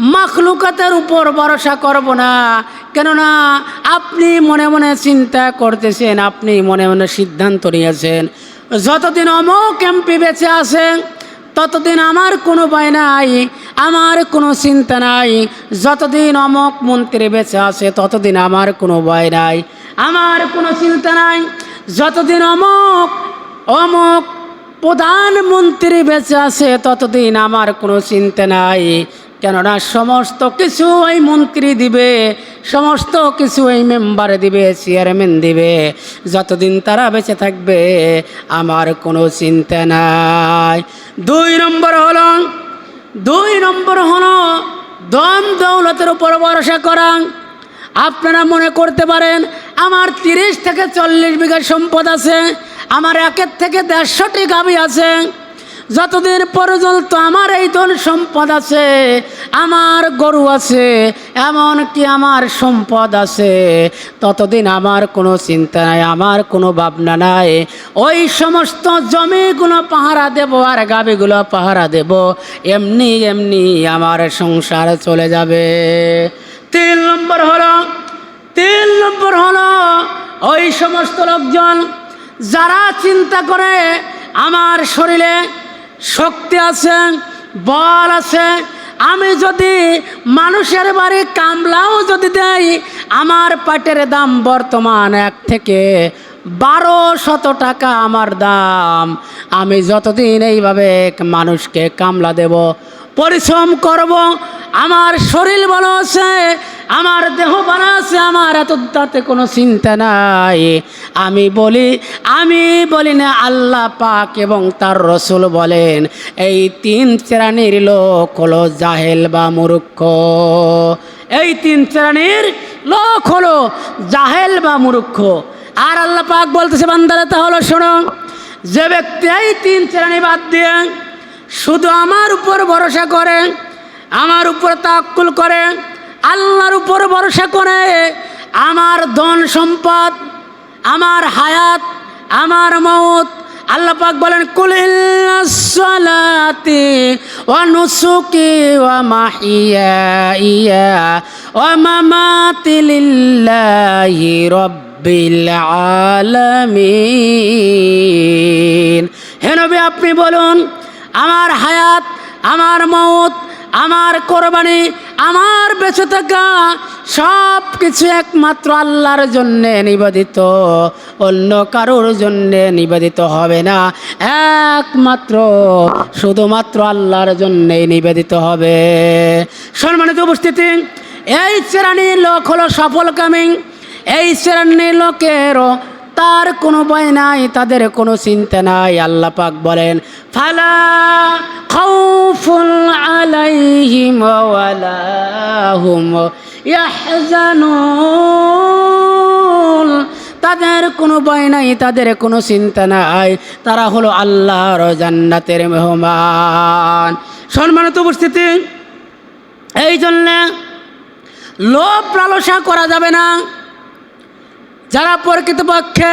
মাখলুকাতের উপর ভরসা করব না। কেননা আপনি মনে মনে চিন্তা করতেছেন, আপনি মনে মনে সিদ্ধান্ত নিয়েছেন। যতদিন অমক এমপি বেঁচে আছেন, ততদিন আমার কোনো ভয় নাই, আমার কোনো চিন্তা নাই। যতদিন অমক মন্ত্রী বেঁচে আছে, ততদিন আমার কোনো ভয় নাই। আমার কোনো চিন্তা নাই। যতদিন অমক অমক প্রধানমন্ত্রী বেঁচে আছে, ততদিন আমার কোনো চিন্তা নাই। কেননা সমস্ত কিছু ওই মন্ত্রী দিবে, সমস্ত কিছু ওই মেম্বার দিবে চেয়ারম্যান দিবে। যতদিন তারা বেঁচে থাকবে, আমার কোনো চিন্তা নাই। দুই নম্বর হলো, দুই নম্বর হলো দম দৌলতের উপর ভরসা করাং। আপনারা মনে করতে পারেন, আমার তিরিশ থেকে চল্লিশ বিঘা সম্পদ আছে, আমার একের থেকে দেড়শোটি গাবি আছে। যতদিন পর্যন্ত আমার এই ধন সম্পদ আছে, আমার গরু আছে, এমনকি আমার সম্পদ আছে, ততদিন আমার কোনো চিন্তা নাই, আমার কোনো ভাবনা নাই। ওই সমস্ত জমিগুলো পাহারা দেব আর গাবিগুলো পাহারা দেব, এমনি এমনি আমার সংসার চলে যাবে। তিন নম্বর হলো, তিন নম্বর হলো, ওই সমস্ত লোকজন যারা চিন্তা করে আমার শরীরে শক্তি আছে, বল আছে। আমি যদি মানুষের বাড়ি কামলাও যদি দেই, আমার পাটের দাম বর্তমান এক থেকে বারো শত টাকা আমার দাম। আমি যতদিন এইভাবে মানুষকে কামলা দেব পরিশ্রম করব, আমার শরীর ভালো আছে, আমার দেহ ভালো আছে, আমার এত তাতে কোনো চিন্তা নাই। আমি বলি আমি বলি না, আল্লাহ পাক এবং তার রসুল বলেন, এই তিন শ্রেণির লোক হলো জাহেল বা মূর্খ। এই তিন শ্রেণির লোক হলো জাহেল বা মূর্খ। আর আল্লাহ পাক বলতেছে, বান্দারা তাহলে শোনো, যে ব্যক্তি এই তিন শ্রেণি বাদ দিয়ে শুধু আমার উপর ভরসা করে, আমার উপর তাক্কুল করে, আল্লাহর উপর ভরসা করে, আমার ধন সম্পদ, আমার হায়াত, আমার মত আল্লাহ পাক বলেন কুলিল্লাতি ওয়া নুসুকি ওয়া মাহিয়া ওয়া মামাতি লিল্লাহি রাব্বিল আলামিন। হে নবী, আপনি বলুন আমার হায়াত, আমার মত আমার কোরবানি, আমার বেঁচে থাকা সব কিছু একমাত্র আল্লাহর জন্যে নিবেদিত। অন্য কারোর জন্যে নিবেদিত হবে না। একমাত্র, শুধুমাত্র আল্লাহর জন্যেই নিবেদিত হবে। সম্মানিত উপস্থিতি, এই শ্রেণির লোক হলো সফল কামিং। এই শ্রেণির লোকেরও তার কোনো ভয় নাই, তাদের কোনো চিন্তা নাই, আল্লাহ পাক বলেন, ফালা খাউফুল আলাইহিম তাদের কোনো ভয় নাই, তাদের কোনো চিন্তা নাই, তারা হলো আল্লাহর জান্নাতের মেহমান। সম্মানিত উপস্থিতি এই জন্যে লোভ লালসা করা যাবে না। যারা প্রকৃতপক্ষে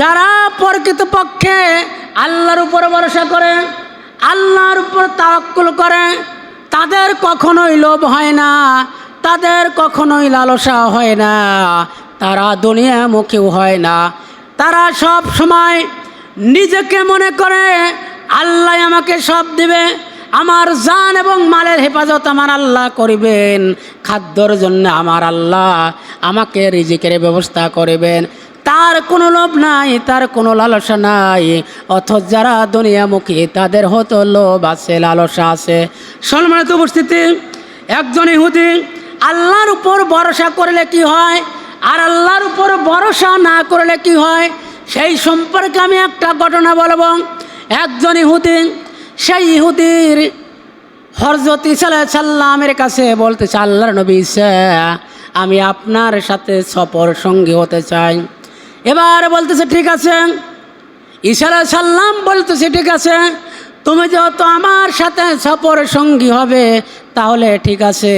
যারা প্রকৃতপক্ষে আল্লাহর উপর ভরসা করে, আল্লাহর উপর তাওয়াক্কুল করে, তাদের কখনোই লোভ হয় না, তাদের কখনোই লালসা হয় না, তারা দুনিয়ামুখীও হয় না। তারা সব সময় নিজেকে মনে করে, আল্লাহ আমাকে সব দিবে আমার জান এবং মালের হেফাজত আমার আল্লাহ করিবেন। খাদ্যর জন্য আমার আল্লাহ আমাকে রিজিকের ব্যবস্থা করিবেন। তার কোনো লোভ নাই, তার কোনো লালসা নাই। অথচ যারা দুনিয়ামুখী, তাদের হতো লোভ আছে, লালসা আছে। সম্মানিত উপস্থিতি, একজন ইহুদি আল্লাহর উপর ভরসা করলে কি হয়? আর আল্লাহর উপর ভরসা না করলে কি হয়? সেই সম্পর্কে আমি একটা ঘটনা বলব। একজন ইহুদি সেই ইহুদির হরজত ইসাল্লাহ সাল্লামের কাছে বলতেছে, আল্লাহর নবী আমি আপনার সাথে সফর সঙ্গী হতে চাই। এবার বলতেছে, ঠিক আছে। ঈশালা সাল্লাম বলতেছে, ঠিক আছে, তুমি যেহেতু আমার সাথে সফর সঙ্গী হবে, তাহলে ঠিক আছে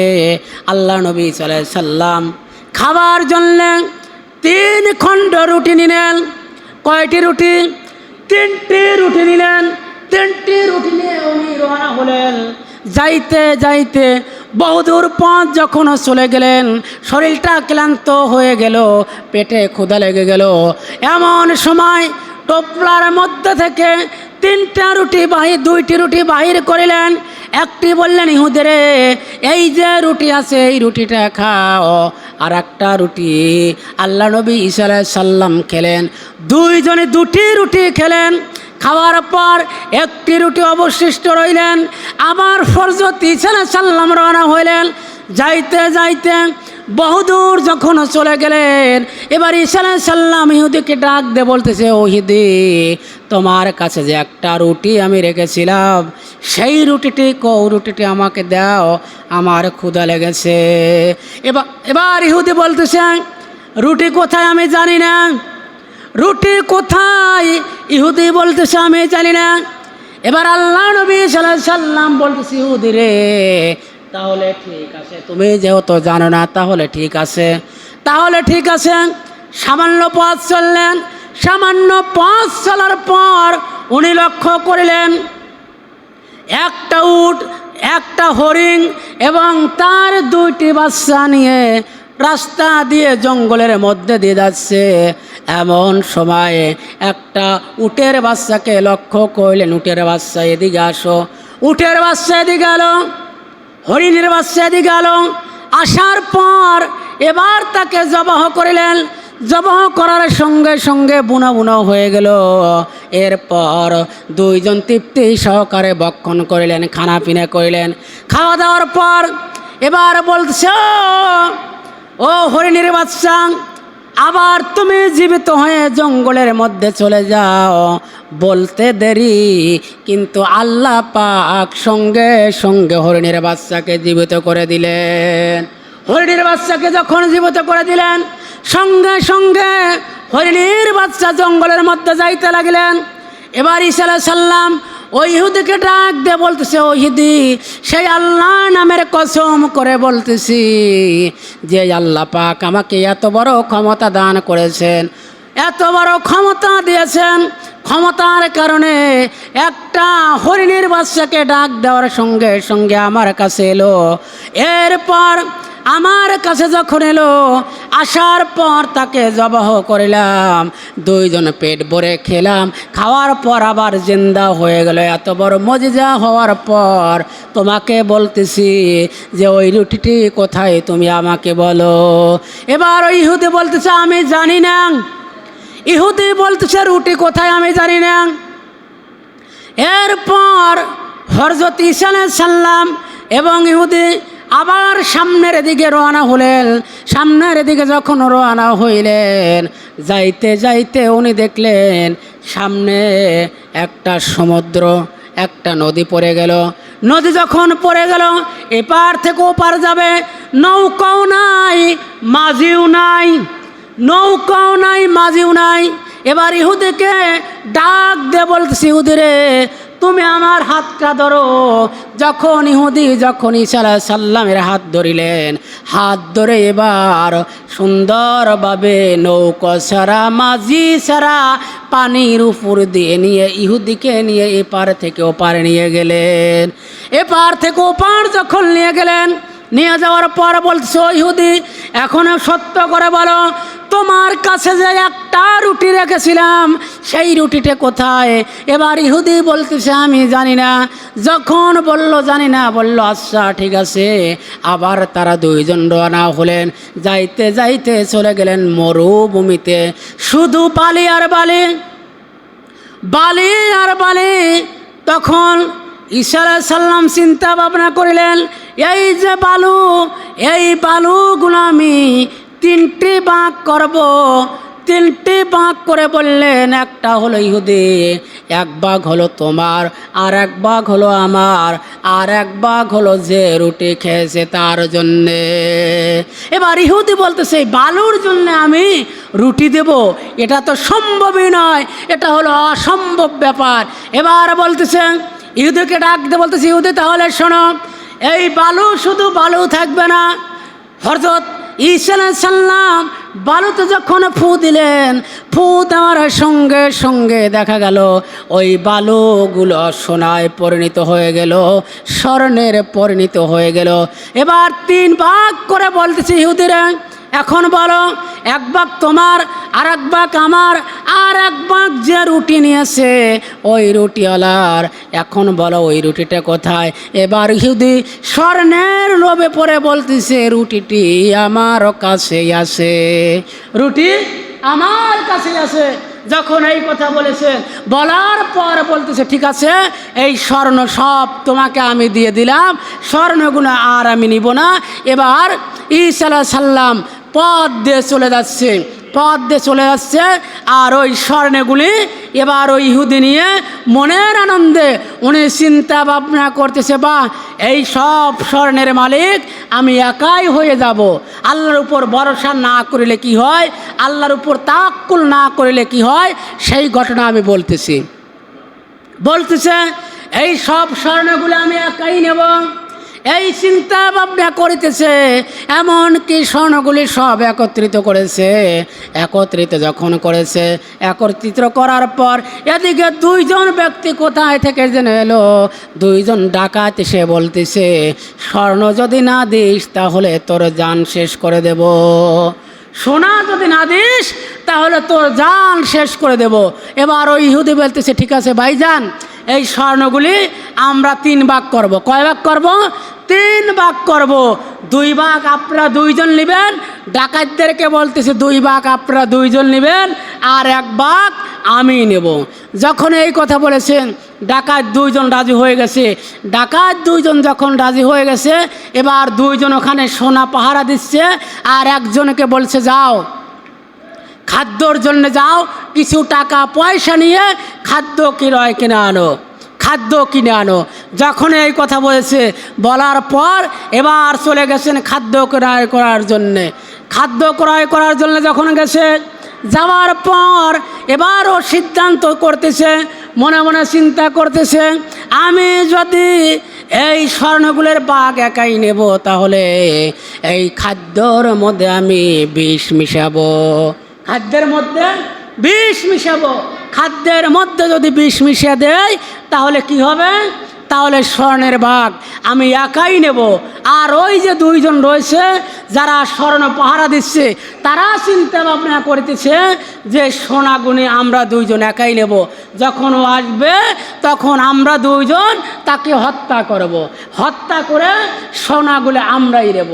আল্লাহ নবী সাল্লাহ সাল্লাম খাবার জন্যে তিন খণ্ড রুটি নিলেন। কয়টি রুটি? তিনটি রুটি নিলেন। তিনটি রুটি নিয়ে উনি রওনা হলেন। যাইতে যাইতে বহুদূর পথ যখন চলে গেলেন, শরীরটা ক্লান্ত হয়ে গেল, পেটে ক্ষুধা লেগে গেল। এমন সময় টোপলার মধ্যে থেকে তিনটা রুটি বাহির দুইটি রুটি বাহির করিলেন। একটি বললেন, ইহুদেরে, এই যে রুটি আছে, এই রুটিটা খাও। আর একটা রুটি আল্লাহ নবী সাল্লাম খেলেন। দুইজনে দুটি রুটি খেলেন। খাওয়ার পর একটি রুটি অবশিষ্ট রইলেন। আবার ফরজত আলাইহিস সাল্লাম রওনা হইলেন। যাইতে যাইতে বহুদূর যখন চলে গেলেন, এবার ঈসা সাল্লাম ইহুদিকে ডাক দে বলতেছে ওহিদি তোমার কাছে যে একটা রুটি আমি রেখেছিলাম, সেই রুটিটি কৌ রুটিটি আমাকে দাও, আমার ক্ষুধা লেগেছে। এবার এবার ইহুদি বলতেছে, রুটি কোথায় আমি জানি না। রুটি কোথায়? ইহুদি বলতেছে, আমি জানি না। এবার আল্লাহ নবী সাল্লাম বলতেছে, ইহুদি রে, তাহলে ঠিক আছে। তুমি যেহেতু জানো না, তাহলে ঠিক আছে। তাহলে ঠিক আছে। সামান্য পথ চললেন। সামান্য পথ চলার পর উনি লক্ষ্য করিলেন, একটা উট, একটা হরিণ এবং তার দুইটি বাচ্চা নিয়ে রাস্তা দিয়ে জঙ্গলের মধ্যে দিয়ে যাচ্ছে। এমন সময়ে একটা উটের বাচ্চাকে লক্ষ্য করলেন, উটের বাচ্চা এদিকে আসো। উটের বাচ্চা এদিকে গেল হরিণের বাচ্চা এদিকে গেল আসার পর এবার তাকে জবাহ করিলেন। জবাহ করার সঙ্গে সঙ্গে বুনো বুনো হয়ে গেল। এরপর দুইজন তৃপ্তি সহকারে বক্ষণ করিলেন খানা পিনা করিলেন। খাওয়া দাওয়ার পর এবার বলছে, ও হরিণীর বাচ্চা আবার তুমি জীবিত হয়ে জঙ্গলের মধ্যে চলে যাও। বলতে দেরি, কিন্তু আল্লাহ পাক সঙ্গে সঙ্গে হরিণের বাচ্চাকে জীবিত করে দিলেন। হরিণের বাচ্চাকে যখন জীবিত করে দিলেন, সঙ্গে সঙ্গে হরিণীর বাচ্চা জঙ্গলের মধ্যে যাইতে লাগলেন। এবার আলাইহিস সাল্লাম ওই ইহুদিকে ডাক দিয়ে বলতেছে, ও ইহুদি, সেই আল্লাহ নামের কসম করে বলতেছি যে আল্লাহ পাক আমাকে এত বড় ক্ষমতা দান করেছেন, এত বড় ক্ষমতা দিয়েছেন ক্ষমতার কারণে একটা হরিণীর বাচ্চাকে ডাক দেওয়ার সঙ্গে সঙ্গে আমার কাছে এলো। এরপর আমার কাছে যখন এলো, আসার পর তাকে জবাহ করিলাম। দুইজন পেট ভরে খেলাম। খাওয়ার পর আবার জিন্দা হয়ে গেল। এত বড় মজিজা হওয়ার পর তোমাকে বলতেছি যে, ওই রুটিটি কোথায়? তুমি আমাকে বলো। এবার ওই ইহুদি বলতেছে, আমি জানি না। ইহুদি বলতেছে, রুটি কোথায় আমি জানি না। এরপর হরজত আলাইহিস সাল্লাম এবং ইহুদি আবার সামনের দিকে রওনা হলেন। সামনের দিকে যখন রওনা হইলেন, যাইতে যাইতে উনি দেখলেন, সামনে একটা সমুদ্র, একটা নদী পড়ে গেল। নদী যখন পড়ে গেল, এপার থেকে ওপার যাবে। নৌকাও নাই, মাঝিও নাই। নৌকাও নাই, মাঝিও নাই। এবার ইহুদিকে ডাক দে বলতেছি, ইহুদিরে, তুমি আমার হাতটা ধরো। যখন ইহুদি, যখন আলাইহিস সাল্লামের হাত ধরিলেন, হাত ধরে এবার সুন্দরভাবে নৌকা সারা মাঝি সারা পানির উপর দিয়ে নিয়ে, ইহুদিকে নিয়ে এপার থেকে ওপার নিয়ে গেলেন। এপার থেকে ওপার যখন নিয়ে গেলেন, নিয়ে যাওয়ার পর বলছো ইহুদি, এখন সত্য করে বলো তোমার কাছে যে একটা রুটি রেখেছিলাম, সেই রুটিটা কোথায়? এবার ইহুদি বলতেছে, আমি জানি না। যখন বলল, জানি না, বলল আচ্ছা ঠিক আছে। আবার তারা দুইজন রওনা হলেন। যাইতে যাইতে চলে গেলেন মরুভূমিতে। শুধু বালি আর বালি বালি আর বালি। তখন ঈশা আলাইহিস সাল্লাম চিন্তা ভাবনা করিলেন, এই যে বালু, এই বালুগুলো আমি তিনটি বাঁক করব, তিনটি বাঁক করে বললেন, একটা হলো ইহুদি, এক বাঘ হলো তোমার, আর এক বাঘ হলো আমার, আর এক বাঘ হলো যে রুটি খেয়েছে তার জন্যে। এবার ইহুদি বলতেছে "এই বালুর জন্য আমি রুটি দেব, এটা তো সম্ভবই নয়, এটা হলো অসম্ভব ব্যাপার। এবার বলতেছেন ইহুদিকে ডাকতে বলতেছে, ইহুদি তাহলে শোনো, এই বালু শুধু বালু থাকবে না হরজত সাল্লাম বালুতে যখন ফু দিলেন, ফু দেওয়ার সঙ্গে সঙ্গে দেখা গেল, ওই বালুগুলো সোনায় পরিণত হয়ে গেল, স্বর্ণের পরিণত হয়ে গেল। এবার তিন ভাগ করে বলতেছি ইহুদিরা, এখন বলো, এক ভাগ তোমার আর এক ভাগ আমার, আর এক ভাগ যে রুটি নিয়েছে, ওই রুটিওয়ালার। এখন বলো, ওই রুটিটা কোথায়? এবার ইহুদি স্বর্ণের লোভে পরে বলতেছে, রুটিটি আমার কাছে আছে। রুটি আমার কাছেই আছে। যখন এই কথা বলেছে, বলার পর বলতেছে, ঠিক আছে, এই স্বর্ণ সব তোমাকে আমি দিয়ে দিলাম, স্বর্ণগুলো আর আমি নিব না। এবার ঈসা সাল্লাম পথ দিয়ে চলে যাচ্ছে। পথ দিয়ে চলে যাচ্ছে আর ওই স্বর্ণেগুলি এবার ওই ইহুদি নিয়ে মনের আনন্দে উনি চিন্তা ভাবনা করতেছে, বা, এই সব স্বর্ণের মালিক, আমি একাই হয়ে যাব। আল্লাহর উপর ভরসা না করিলে কি হয়? আল্লাহর উপর তাক্কুল না করিলে কি হয়? সেই ঘটনা আমি বলতেছি। বলতেছে, এই সব স্বর্ণগুলো আমি একাই নেব। এই চিন্তা ভাবনা করিতেছে, এমন কি স্বর্ণগুলি সব একত্রিত করেছে? একত্রিত যখন করেছে, একত্রিত করার পর এদিকে দুইজন ব্যক্তি কোথায় থেকে জেনে এলো? দুইজন ডাকাত এসে বলতেছে, স্বর্ণ যদি না দিস, তাহলে তোর যান শেষ করে দেব। সোনা যদি না দিস, তাহলে তোর জান শেষ করে দেব। এবার ওই ইহুদি বলতেছে, ঠিক আছে, ভাইজান এই স্বর্ণগুলি আমরা তিন ভাগ করব। কয় ভাগ করব? তিন ভাগ করব। দুই ভাগ আপনারা দুইজন নেবেন। ডাকাতদেরকে বলতেছে, দুই ভাগ আপনারা দুইজন নেবেন আর এক ভাগ আমি নেব। যখন এই কথা বলেছেন, ডাকাত দুইজন রাজি হয়ে গেছে। ডাকাত দুইজন যখন রাজি হয়ে গেছে, এবার দুইজন ওখানে সোনা পাহারা দিচ্ছে আর একজনকে বলছে, যাও। খাদ্যর জন্য যাও, কিছু টাকা পয়সা নিয়ে খাদ্য কিনয় কিনে আনো, খাদ্য কিনে আনো। যখন এই কথা বলেছে, বলার পর এবার চলে গেছেন খাদ্য ক্রয় করার জন্যে। খাদ্য ক্রয় করার জন্য যখন গেছে, যাওয়ার পর এবারও সিদ্ধান্ত করতেছে, মনে মনে চিন্তা করতেছে, আমি যদি এই স্বর্ণগুলের বাঘ একাই নেব, তাহলে এই খাদ্যর মধ্যে আমি বিষ মিশাবো। খাদ্যের মধ্যে বিষ মিশাবো। খাদ্যের মধ্যে যদি বিষ মিশিয়ে দেয় তাহলে কি হবে? তাহলে স্বর্ণের ভাগ আমি একাই নেব। আর ওই যে দুইজন রয়েছে, যারা স্বর্ণ পাহারা দিচ্ছে, তারা চিন্তা ভাবনা করতেছে যে সোনাগুনি আমরা দুইজন একাই নেব। যখন ও আসবে, তখন আমরা দুইজন তাকে হত্যা করব। হত্যা করে সোনাগুলো আমরাই নেব।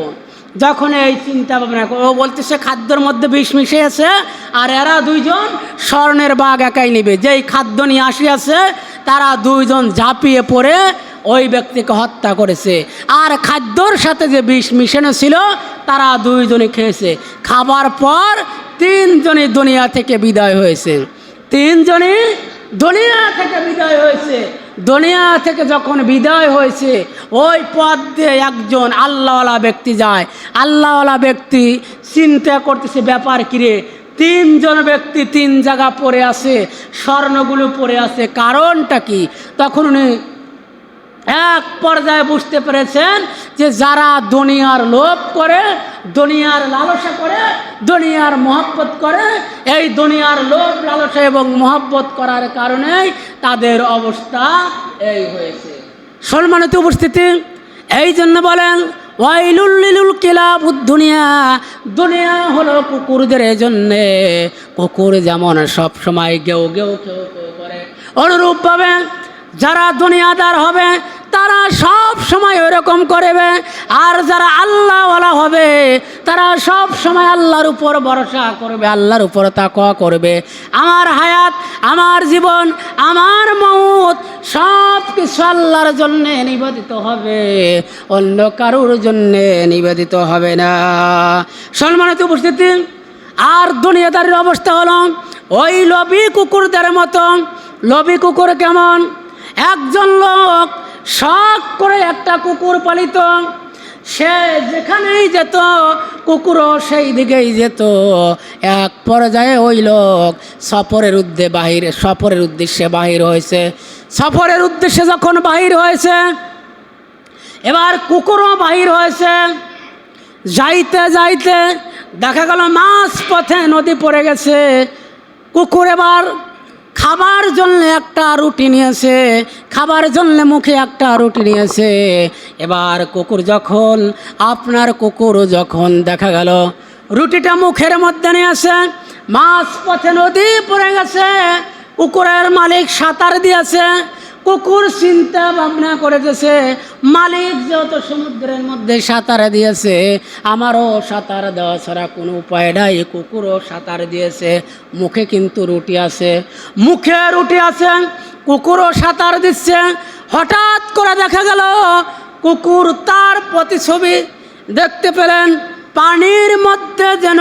যখন এই চিন্তা ভাবনা ও বলতেছে, খাদ্যর মধ্যে বিষ মিশে আছে আর এরা দুইজন স্বর্ণের বাঘ একাই নিবে। যেই খাদ্য নিয়ে আসিয়াছে, তারা দুইজন ঝাঁপিয়ে পড়ে ওই ব্যক্তিকে হত্যা করেছে। আর খাদ্যর সাথে যে বিষ মিশানো ছিল, তারা দুইজনে খেয়েছে। খাবার পর তিনজনই দুনিয়া থেকে বিদায় হয়েছে। তিনজনই দুনিয়া থেকে বিদায় হয়েছে। দুনিয়া থেকে যখন বিদায় হয়েছে, ওই পথ দিয়ে একজন আল্লাহওয়ালা ব্যক্তি যায়। আল্লাহওয়ালা ব্যক্তি চিন্তা করতেছে, ব্যাপার কিরে তিনজন ব্যক্তি তিন জায়গা পড়ে আছে, স্বর্ণগুলো পড়ে আছে, কারণটা কি? তখন উনি এক পর্যায়ে বুঝতে পেরেছেন যে যারা দুনিয়ার লোভ করে, দুনিয়ার লালসা করে, দুনিয়ার মহব্বত করে, এই দুনিয়ার লোভ, লালসা এবং মহব্বত করার কারণেই তাদের অবস্থা এই হয়েছে। সম্মানিত উপস্থিতি, এই জন্য বলেন ওয়াইলুল্লিলুল কিলাব দুনিয়া দুনিয়া হলো কুকুরদের জন্যে। কুকুর যেমন সব সময় গেউ গেউ কেউ কেউ করে। অনুরূপভাবে যারা দুনিয়াদার হবে, তারা সব সময় ওইরকম করবে। আর যারা আল্লাহওয়ালা হবে, তারা সব সময় আল্লাহর উপর ভরসা করবে, আল্লাহর উপর তাকওয়া করবে। আমার হায়াত, আমার জীবন, আমার মৌত সব কিছু আল্লাহর জন্যে নিবেদিত হবে। অন্য কারুর জন্যে নিবেদিত হবে না। সম্মানিত উপস্থিতি, আর দুনিয়াদারির অবস্থা হলো, ওই লবি কুকুরদের মতো। লবি কুকুর কেমন? একজন লোক শখ করে একটা কুকুর পালিত। সে যেখানেই যেত, কুকুরও সেই দিকেই যেত। এক পর্যায়ে ওই লোক সফরের উদ্দে বাহির সফরের উদ্দেশ্যে বাহির হয়েছে। সফরের উদ্দেশ্যে যখন বাহির হয়েছে, এবার কুকুরও বাহির হয়েছে। যাইতে যাইতে দেখা গেল মাছ পথে নদী পড়ে গেছে। কুকুর এবার খাবার জন্য একটা রুটি নিয়েছে, খাবার জন্য মুখে একটা রুটি নিয়েছে। এবার কুকুর যখন, আপনার কুকুর যখন দেখা গেল, রুটিটা মুখের মধ্যে নিয়ে আসে মাছ পথে নদী পড়ে গেছে, কুকুরের মালিক সাঁতার দিয়েছে কুকুর চিন্তা ভাবনা করেছে, মালিক যত সমুদ্রের মধ্যে সাঁতার দিয়েছে, আমারও সাঁতার দেওয়া ছাড়া কোনো উপায় নাই। কুকুরও সাঁতার দিয়েছে, মুখে কিন্তু রুটি আছে। মুখে রুটি আছে, কুকুরও সাঁতার দিচ্ছে। হঠাৎ করে দেখা গেল, কুকুর তার প্রতিছবি দেখতে পেলেন। পানির মধ্যে যেন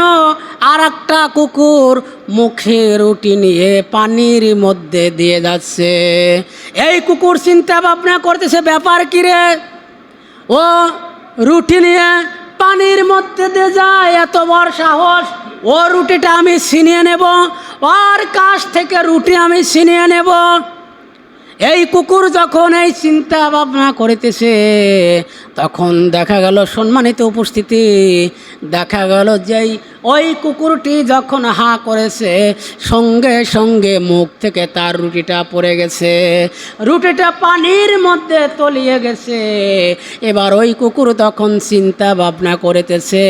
আর একটা কুকুর মুখে রুটি নিয়ে পানির মধ্যে দিয়ে যাচ্ছে। এই কুকুর চিন্তা ভাবনা করতেছে, ব্যাপার কি রে? ও রুটি নিয়ে পানির মধ্যে দিয়ে যায়, এত বড় সাহস। ও রুটিটা আমি ছিনিয়ে নেব, ওর কাছ থেকে রুটি আমি ছিনিয়ে নেব। এই কুকুর যখন এই চিন্তা ভাবনা করিতেছে, তখন দেখা গেল সম্মানিত উপস্থিতি। দেখা গেল যেই ওই কুকুরটি যখন হা করেছে, সঙ্গে সঙ্গে মুখ থেকে তার রুটিটা পড়ে গেছে। রুটিটা পানির মধ্যে তলিয়ে গেছে। এবার ওই কুকুর তখন চিন্তা ভাবনা করিতেছে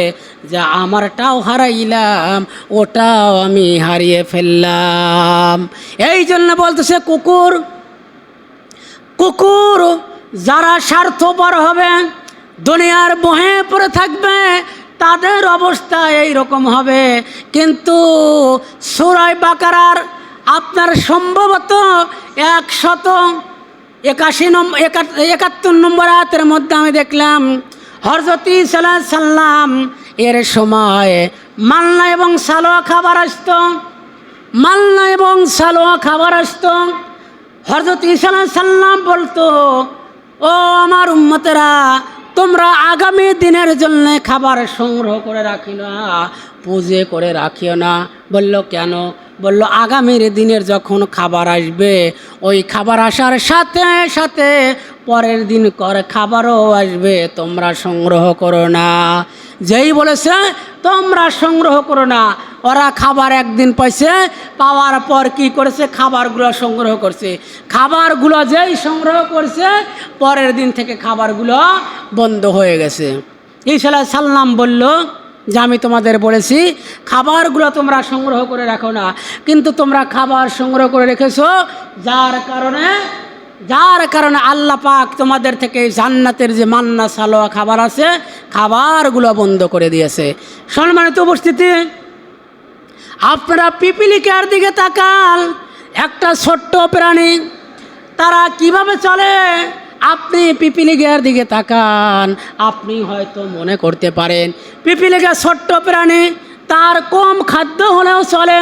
যে, আমারটাও হারাইলাম, ওটাও আমি হারিয়ে ফেললাম। এই জন্য বলতেছে, কুকুর কুকুর যারা স্বার্থপর হবে, দুনিয়ার বহে পড়ে থাকবে, তাদের অবস্থা এই রকম হবে। কিন্তু সুরাই বাকারার আপনার সম্ভবত একশত একাশি নম্বর একাত্তর নম্বর আয়াতের মধ্যে আমি দেখলাম হরজতি সাল্লাহ সাল্লাম এর সময় মাল্লা এবং সালোয়া খাবার আসত মাল্লা এবং সালোয়া খাবার আসতো। হরজত সাল্লাম বলতো, ও আমার উম্মতেরা, তোমরা আগামী দিনের জন্য খাবার সংগ্রহ করে রাখি না, পুজে করে রাখিও না। বলল, কেন? বলল, আগামীর দিনের যখন খাবার আসবে, ওই খাবার আসার সাথে সাথে পরের দিন করে খাবারও আসবে, তোমরা সংগ্রহ করো না। যেই বলেছে, তোমরা সংগ্রহ করো না। ওরা খাবার একদিন পাইছে, পাওয়ার পর কি করেছে? খাবারগুলো সংগ্রহ করছে। খাবারগুলো যেই সংগ্রহ করছে, পরের দিন থেকে খাবারগুলো বন্ধ হয়ে গেছে। ঈশালা সাল্লাম বলল, যে আমি তোমাদের বলেছি, খাবারগুলো তোমরা সংগ্রহ করে রাখো না। কিন্তু তোমরা খাবার সংগ্রহ করে রেখেছো, যার কারণে যার কারণে আল্লাহ পাক তোমাদের থেকে জান্নাতের যে মান্না, সালোয়া খাবার আছে, খাবারগুলো বন্ধ করে দিয়েছে। সম্মানিত উপস্থিতি, আপনারা পিপিলিকার দিকে তাকান। একটা ছোট্ট প্রাণী, তারা কীভাবে চলে? আপনি পিপিলিকার দিকে তাকান, আপনি হয়তো মনে করতে পারেন পিপিলিকা ছোট্ট প্রাণী তার কম খাদ্য হলেও চলে।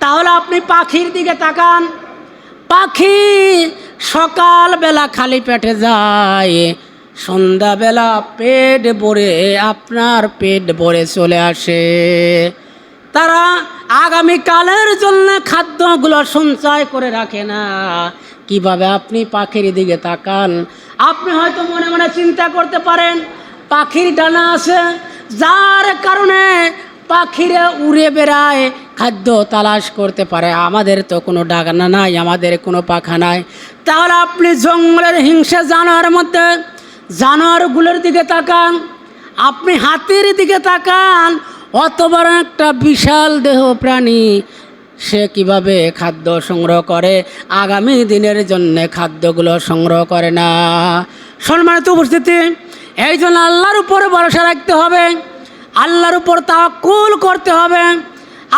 তাহলে আপনি পাখির দিকে তাকান। পাখি সকালবেলা খালি পেটে যায়, সন্ধ্যাবেলা পেট ভরে আপনার পেট ভরে চলে আসে। তারা আগামীকালের জন্য খাদ্যগুলো সঞ্চয় করে রাখে না। কীভাবে আপনি পাখির দিকে তাকান? আপনি হয়তো মনে মনে চিন্তা করতে পারেন, পাখির ডানা আছে, যার কারণে পাখিরা উড়ে বেড়ায়, খাদ্য তালাশ করতে পারে। আমাদের তো কোনো ডাকনা নাই, আমাদের কোনো পাখা নাই। তাহলে আপনি জঙ্গলের হিংসা জানোয়ারের মধ্যে, জানোয়ারগুলোর দিকে তাকান। আপনি হাতির দিকে তাকান, অত বড় একটা বিশাল দেহ প্রাণী সে কীভাবে খাদ্য সংগ্রহ করে, আগামী দিনের জন্য খাদ্যগুলো সংগ্রহ করে না। সম্মানিত উপস্থিতি, এই জন্য আল্লাহর উপরে ভরসা রাখতে হবে, আল্লাহর উপর তাওয়াক্কুল করতে হবে।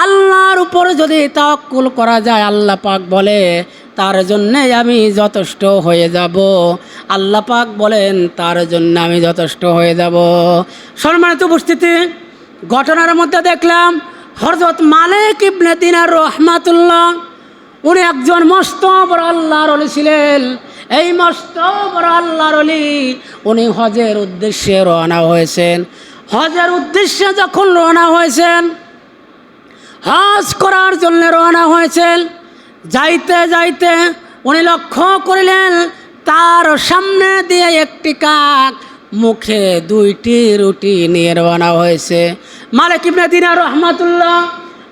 আল্লাহর উপর যদি তাওয়াক্কুল করা যায়, আল্লাহ পাক বলে তার জন্যে আমি যথেষ্ট হয়ে যাব। আল্লাহ পাক বলেন, তার জন্য আমি যথেষ্ট হয়ে যাব। সম্মানিত উপস্থিতি, ঘটনার মধ্যে দেখলাম হরজত মালিক ইবনে দিনার রহমাতুল্লাহ, উনি একজন মস্ত বড় আল্লাহর অলি ছিলেন। এই মস্ত বড় আল্লাহর অলি, উনি হজের উদ্দেশ্যে রওনা হয়েছেন। হজের উদ্দেশ্যে যখন রওনা হয়েছেন, হজ করার জন্য রওনা হয়েছেন যাইতে যাইতে উনি লক্ষ্য করিলেন, তার সামনে দিয়ে একটি কাক মুখে দুইটি রুটি নিয়ে রওনা হয়েছে। মালিক ইবনে দিনার রহমাতুল্লাহ,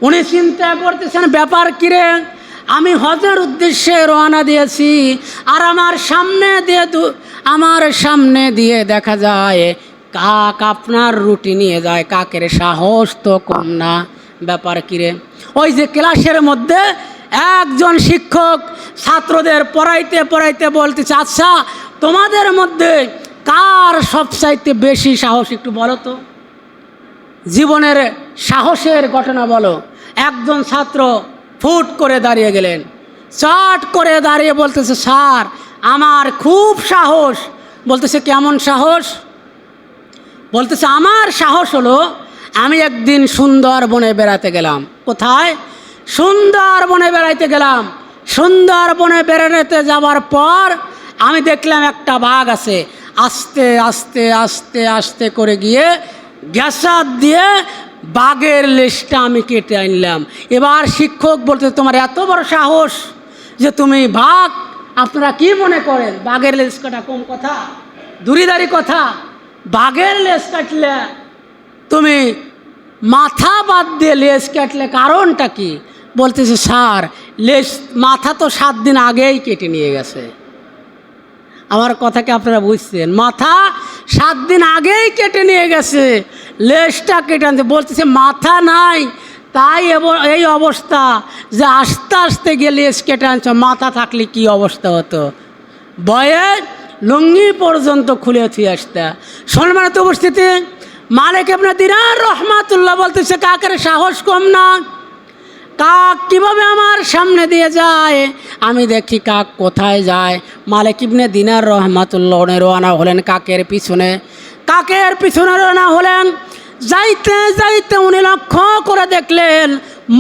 উনি চিন্তা করতেছেন, ব্যাপার কিরে আমি হজের উদ্দেশ্যে রওনা দিয়েছি, আর আমার সামনে দিয়ে আমার সামনে দিয়ে দেখা যায়, কাক আপনার রুটি নিয়ে যায়, কাকের সাহস তো কম না। ব্যাপার কিরে ওই যে ক্লাসের মধ্যে একজন শিক্ষক ছাত্রদের পড়াইতে পড়াইতে বলতেছে আচ্ছা তোমাদের মধ্যে কার সবচাইতে বেশি সাহস একটু বলো তো? জীবনের সাহসের ঘটনা বলো। একজন ছাত্র ফুট করে দাঁড়িয়ে গেলেন। চট করে দাঁড়িয়ে বলতেছে, স্যার, আমার খুব সাহস। বলতেছে, কেমন সাহস? বলতেছে, আমার সাহস হলো, আমি একদিন সুন্দরবনে বেড়াতে গেলাম। কোথায়? সুন্দরবনে বেড়াইতে গেলাম। সুন্দরবনে বেড়াতে যাওয়ার পর আমি দেখলাম একটা বাঘ আছে। আস্তে আস্তে আস্তে আস্তে করে গিয়ে গ্যাসার দিয়ে বাঘের লেজটা আমি কেটে আনলাম। এবার শিক্ষক বলতে তোমার এত বড় সাহস যে তুমি বাঘ, আপনারা কি মনে করেন? বাঘের লেজ কাটা কম কথা? দূরিদারি কথা? বাঘের লেজ কাটলে তুমি মাথা বাদ দিয়ে লেজ কাটলে কারণটা কি? বলতেছে, স্যার লেজ মাথা তো সাত দিন আগেই কেটে নিয়ে গেছে। আমার কথাকে আপনারা বুঝছেন? মাথা সাত দিন আগেই কেটে নিয়ে গেছে লেজটা কেটে আনতে। বলতেছে, মাথা নাই, তাই এই অবস্থা যে আস্তে আস্তে গিয়ে লেজ কেটে আনছ, মাথা থাকলে কি অবস্থা হতো? বয়ে লুঙ্গি পর্যন্ত খুলে থুয়ে আসতে। সম্মানিত উপস্থিতি, মালিক আপনার দিনার রহমাতুল্লাহ বলতেছে, কাকের সাহস কম না? কাক কীভাবে আমার সামনে দিয়ে যায়? আমি দেখি কাক কোথায় যায়। মালিক ইবনে দিনার রহমাতুল্লাহ উনি রওনা হলেন কাকের পিছনে। কাকের পিছনে রওনা হলেন। যাইতে যাইতে উনি লক্ষ্য করে দেখলেন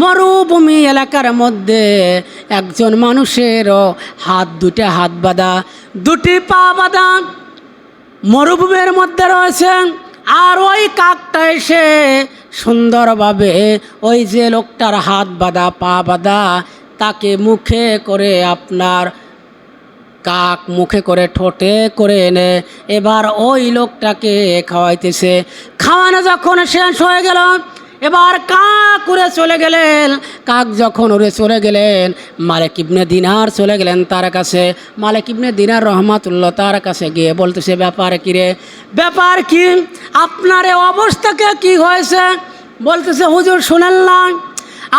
মরুভূমি এলাকার মধ্যে একজন মানুষের হাত দুটা হাত বাঁধা, দুটি পা বাঁধা মরুভূমির মধ্যে রয়েছেন। আর ওই কাকটা এসে সুন্দরভাবে ওই যে লোকটার হাত বাঁধা, পা বাঁধা, তাকে মুখে করে আপনার কাক মুখে করে ঠোঁটে করে এনে এবার ওই লোকটাকে খাওয়াইতেছে। খাওয়ানো যখন শেষ হয়ে গেল এবার কাক উড়ে চলে গেলেন। কাক যখন উড়ে চলে গেলেন, মালিক ইবনে দিনার চলে গেলেন তার কাছে। মালিক ইবনে দিনার রহমাতুল্লাহ তার কাছে গিয়ে বলতেছে, ব্যাপার কি রে? ব্যাপার কি? আপনার এ অবস্থাকে কি হয়েছে? বলতেছে, হুজুর, শুনেন না।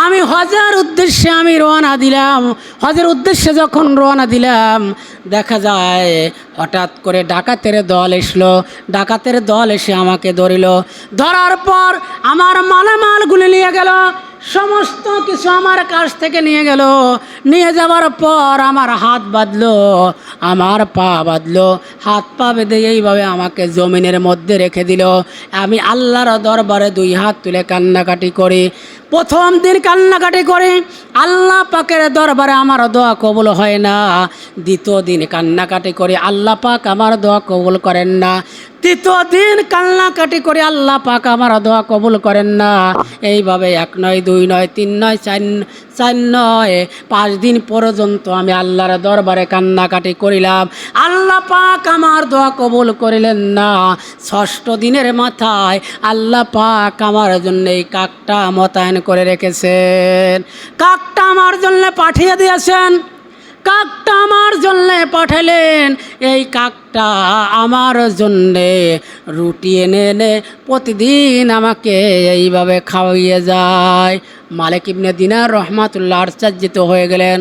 আমি হজের উদ্দেশ্যে আমি রওনা দিলাম। হজের উদ্দেশ্যে যখন রওনা দিলাম দেখা যায়, হঠাৎ করে ডাকাতের দল এসলো। ডাকাতের দল এসে আমাকে ধরিল। ধরার পর আমার মালামালগুলি নিয়ে গেল। সমস্ত কিছু আমার কাছ থেকে নিয়ে গেল। নিয়ে যাওয়ার পর আমার হাত বাঁধলো, আমার পা বাঁধলো। হাত পা বেঁধে এইভাবে আমাকে জমিনের মধ্যে রেখে দিল। আমি আল্লাহর দরবারে দুই হাত তুলে কান্নাকাটি করি। প্রথম দিন কান্নাকাটি করি, আল্লাহ পাকের দরবারে আমার দোয়া কবুল হয় না। দ্বিতীয় দিন কান্নাকাটি করি, আল্লাহ পাক আমার দোয়া কবুল করেন না। তৃতীয় দিন কান্নাকাটি করে, আল্লাহ পাক আমার দোয়া কবুল করেন না। এইভাবে এক নয়, দুই নয়, তিন নয়, চার চার নয়, পাঁচ দিন পর্যন্ত আমি আল্লাহর দরবারে কান্নাকাটি করিলাম। আল্লাহ পাক আমার দোয়া কবুল করিলেন না। ষষ্ঠ দিনের মাথায় আল্লাহ পাক আমার জন্য এই কাকটা মোতায়েন করে রেখেছেন। কাকটা আমার জন্য পাঠিয়ে দিয়েছেন। কাকটা আমার জন্যে পাঠালেন। এই কাকটা আমার জন্যে রুটি এনে এনে প্রতিদিন আমাকে এইভাবে খাওয়াইয়ে যায়। মালিক ইবনে দিনার রহমাতুল্লাহ আশ্চর্যিত হয়ে গেলেন।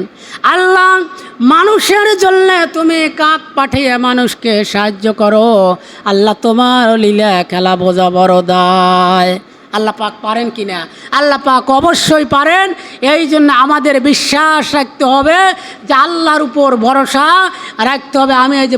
আল্লাহ, মানুষের জন্য তুমি কাক পাঠিয়ে মানুষকে সাহায্য করো। আল্লাহ তোমার লীলা খেলা বোঝা বড় দায়। আল্লাহ পাক পারেন কি না? আল্লাহ পাক অবশ্যই পারেন। এই জন্য আমাদের বিশ্বাস রাখতে হবে যে আল্লাহর উপর ভরসা রাখতে হবে। আমি এই যে